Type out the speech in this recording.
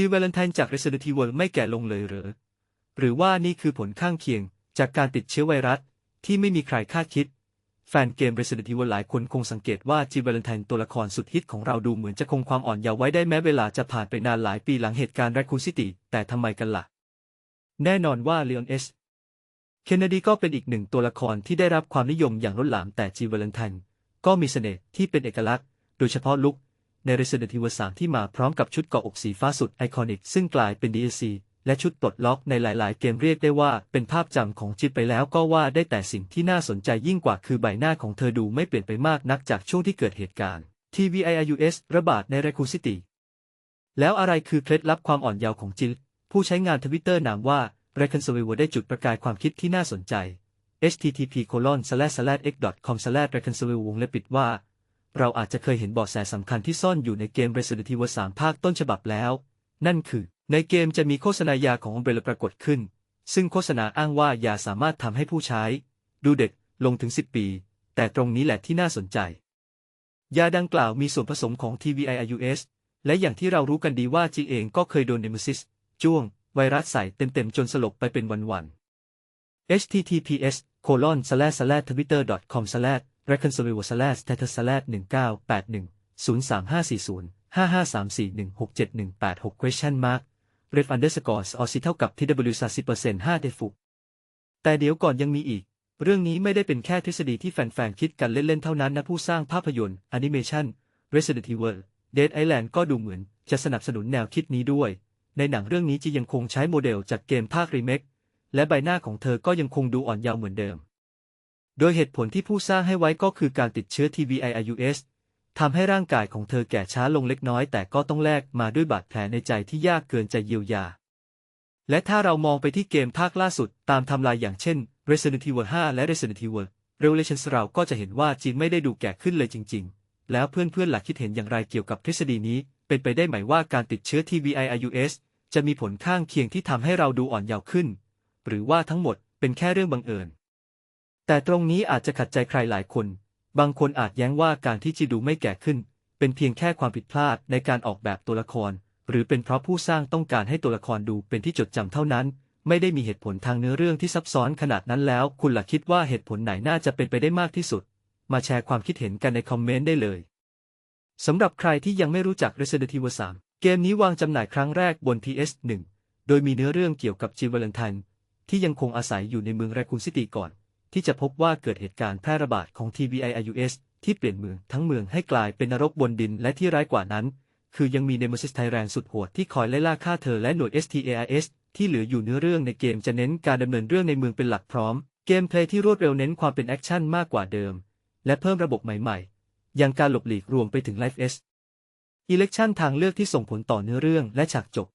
จิลเวลันไทน์จาก Resident Evil ไม่แก่ลงเลยหรือ หรือว่านี่คือผลข้างเคียงจากการติดเชื้อไวรัสที่ไม่มีใครคาดคิด แฟนเกม Resident Evil หลายคนคงสังเกตว่าจิลเวลันไทน์ตัวละครสุดฮิตของเราดูเหมือนจะคงความอ่อนเยาว์ไว้ได้แม้เวลาจะผ่านไปนานหลายปีหลังเหตุการณ์ Raccoon City แต่ทำไมกันล่ะ แน่นอนว่าเล o อนเอสเคนเนดีก็เป็นอีกหนึ่งตัวละครที่ได้รับความนิยมอย่างล้นหลามแต่จิลเวลันไทน์ก็มีเสน่ห์ที่เป็นเอกลักษณ์ โดยเฉพาะลุค ใน Resident Evil 3 ที่มาพร้อมกับชุดเกาะอกสีฟ้าสุดไอคอนิกซึ่งกลายเป็น DLC และชุดปลดล็อกในหลาย ๆ เกมเรียกได้ว่าเป็นภาพจำของจิตไปแล้วก็ว่าได้แต่สิ่งที่น่าสนใจยิ่งกว่าคือใบหน้าของเธอดูไม่เปลี่ยนไปมากนักจากช่วงที่เกิดเหตุการณ์ TVIUS ระบาดใน Raccoon City แล้วอะไรคือเคล็ดลับความอ่อนเยาว์ของจิลผู้ใช้งานทวิตเตอร์นามว่า r e c o n c i l i a ได้จุดประกายความคิดที่น่าสนใจ http x com r e c o n c i l i a วงเล็บปิดว่า เราอาจจะเคยเห็นเบาะแสสำคัญที่ซ่อนอยู่ในเกม Resident Evil 3 ภาคต้นฉบับแล้ว นั่นคือ ในเกมจะมีโฆษณายาของ Umbrella ปรากฏขึ้น ซึ่งโฆษณาอ้างว่ายาสามารถทำให้ผู้ใช้ ดูเด็กลงถึง 10 ปี แต่ตรงนี้แหละที่น่าสนใจ ยาดังกล่าวมีส่วนผสมของ TVIUS และอย่างที่เรารู้กันดีว่าจีเองก็เคยโดนเนมซิสจ้วง ไวรัสใส่เต็มๆจนสลบไปเป็นวันๆ https colon slash slash twitter com slash reconcilio slash status slash 1981 03540 5534167186 question mark ref underscore oc เท่ากับ tw 30% 5 defu แต่เดี๋ยวก่อนยังมีอีก เรื่องนี้ไม่ได้เป็นแค่ทฤษฎีที่แฟนๆ คิดกันเล่นๆ เท่านั้นนะผู้สร้างภาพยนตร์แอนิเมชัน Resident Evil Dead Island ก็ดูเหมือนจะสนับสนุนแนวคิดนี้ด้วย ในหนังเรื่องนี้จะยังคงใช้โมเดลจากเกมภาครีเมคและใบหน้าของเธอก็ยังคงดูอ่อนเยาว์เหมือนเดิม โดยเหตุผลที่ผู้สร้างให้ไว้ก็คือการติดเชื้อ TBIUS ทำให้ร่างกายของเธอแก่ช้าลงเล็กน้อยแต่ก็ต้องแลกมาด้วยบาดแผลในใจที่ยากเกินจะเยียวยา และถ้าเรามองไปที่เกมภาคล่าสุดตามทำลายอย่างเช่น Resident Evil 5 และ Resident Evil Revelations เราก็จะเห็นว่าจีนไม่ได้ดูแก่ขึ้นเลยจริง ๆ แล้วเพื่อนๆหลักคิดเห็นอย่างไรเกี่ยวกับทฤษฎีนี้ เป็นไปได้ไหมว่าการติดเชื้อ TBIUS จะมีผลข้างเคียงที่ทำให้เราดูอ่อนเยาว์ขึ้น หรือว่าทั้งหมดเป็นแค่เรื่องบังเอิญ แต่ตรงนี้อาจจะขัดใจใครหลายคน บางคนอาจแย้งว่าการที่จีดูไม่แก่ขึ้น เป็นเพียงแค่ความผิดพลาดในการออกแบบตัวละคร หรือเป็นเพราะผู้สร้างต้องการให้ตัวละครดูเป็นที่จดจำเท่านั้น ไม่ได้มีเหตุผลทางเนื้อเรื่องที่ซับซ้อนขนาดนั้นแล้ว คุณล่ะคิดว่าเหตุผลไหนน่าจะเป็นไปได้มากที่สุด มาแชร์ความคิดเห็นกันในคอมเมนต์ได้เลยสำหรับใครที่ยังไม่รู้จัก Resident Evil 3 เกมนี้วางจำหน่ายครั้งแรกบน PS1 โดยมีเนื้อเรื่องเกี่ยวกับจิวเวลันทันที่ยังคงอาศัยอยู่ในเมืองแรคูนซิตี้ก่อน ที่จะพบว่าเกิดเหตุการณ์แพร่ระบาดของ TBIUS ที่เปลี่ยนเมืองทั้งเมืองให้กลายเป็นนรกบนดินและที่ร้ายกว่านั้น คือยังมีเนมซิสไทแรนสุดโหดที่คอยไล่ล่าฆ่าเธอและหน่วย STARS ที่เหลืออยู่เนื้อเรื่องในเกมจะเน้นการดำเนินเรื่องในเมืองเป็นหลักพร้อม เกมเพลย์ที่รวดเร็วเน้นความเป็นแอคชั่นมากกว่าเดิม และเพิ่มระบบใหม่ๆ อย่างการหลบหลีกรวมไปถึง Life S Election ทางเลือกที่ส่งผลต่อเนื้อเรื่องและฉากจบ